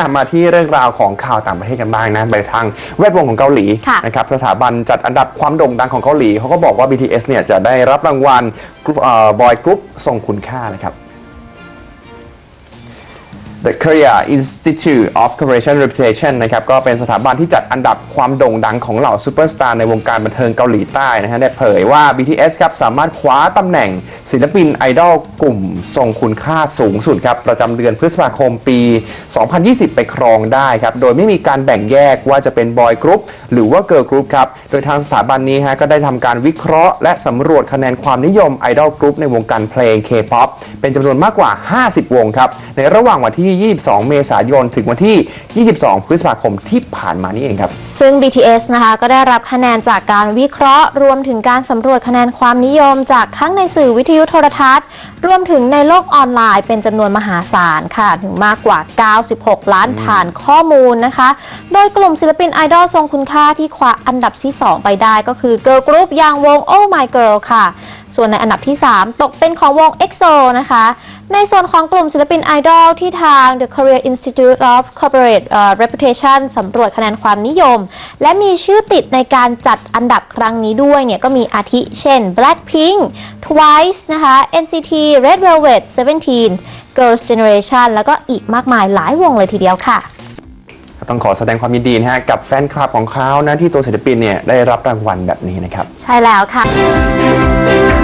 อะมาที่เรื่องราวของข่าวต่างประเทศกันบ้างนะไปทางแวดวงของเกาหลีค่ะ นะครับสถาบันจัดอันดับความโด่งดังของเกาหลีเขาก็บอกว่า BTS เนี่ยจะได้รับรางวัลบอยกรุ๊ปทรงคุณค่านะครับ The Korea Institute of Corporation Reputation นะครับก็เป็นสถาบันที่จัดอันดับความโด่งดังของเหล่าซูเปอร์สตาร์ในวงการบันเทิงเกาหลีใต้นะฮะได้เผยว่า BTS ครับสามารถคว้าตำแหน่งศิลปินไอดอลกลุ่มทรงคุณค่าสูงสุดครับประจำเดือนพฤษภาคมปี 2020 ไปครองได้ครับ โดยไม่มีการแบ่งแยกว่าจะเป็นบอยกรุ๊ปหรือว่าเกิร์ลกรุ๊ปครับ โดยทางสถาบันนี้ฮะก็ได้ทำการวิเคราะห์และสำรวจคะแนนความนิยมไอดอลกรุ๊ปในวงการเพลง K-POP เป็นจำนวนมากกว่า 50 วงครับในระหว่างวันที่ที่ 22 เมษายน ถึงวันที่ 22 พฤษภาคมที่ผ่านมานี่เองครับ ซึ่ง BTS นะคะก็ได้รับคะแนนจากการวิเคราะห์ รวมถึงการสำรวจคะแนนความนิยมจากทั้งในสื่อวิทยุโทรทัศน์ รวมถึงในโลกออนไลน์เป็นจำนวนมหาศาลค่ะ ถึงมากกว่า 96 ล้านฐานข้อมูลนะคะ โดยกลุ่มศิลปินไอดอลทรงคุณค่าที่คว้าอันดับที่ 2 ไปได้ก็คือเกิร์ลกรุ๊ปอย่างวง Oh My Girl ค่ะ ส่วนในอันดับที่ 3 ตกเป็นของวง EXO นะคะ ในส่วนของกลุ่มศิลปินไอดอลที่ทาง The Korea Institute of Corporate เอ่อ Reputation สำรวจคะแนนความนิยม และมีชื่อติดในการจัดอันดับครั้งนี้ด้วยเนี่ยก็มีอาทิเช่น Blackpink Twice นะคะ NCT Red Velvet Seventeen Girls' Generation แล้วก็อีกมากมายหลายวงเลยทีเดียวค่ะ ต้องขอแสดงความยินดีนะฮะกับแฟนคลับของเขานะที่ตัวศิลปินเนี่ยได้รับรางวัลแบบนี้นะครับ ใช่แล้วค่ะ